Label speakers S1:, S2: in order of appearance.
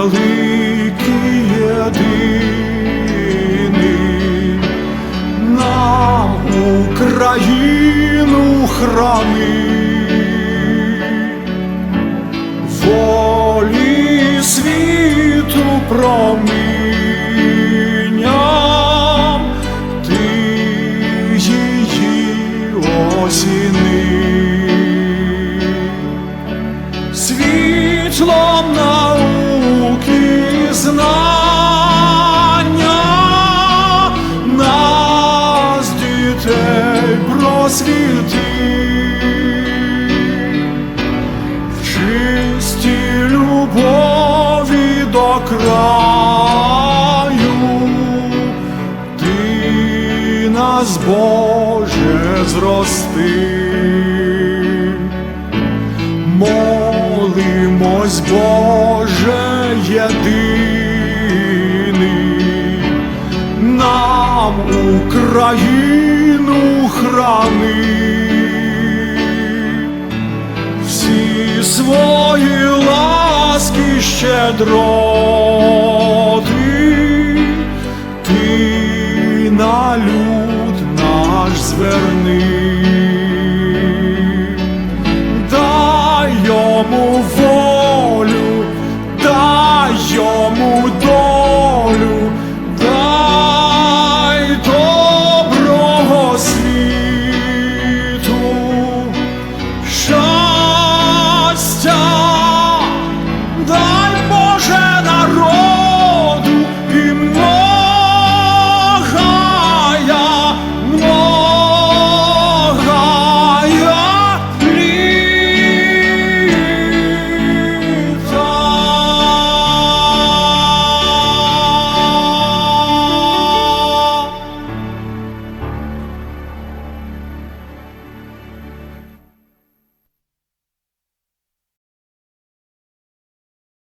S1: великий єдиний, нам Україну храни, волі світу промінням ти її осіни. Світлом на просвіти в чистій любові до краю, ти нас, Боже, зрости. Молимось, Боже, єдиний, нам Україну охрани всі свої ласки щедро ти, ти на люд наш зверний.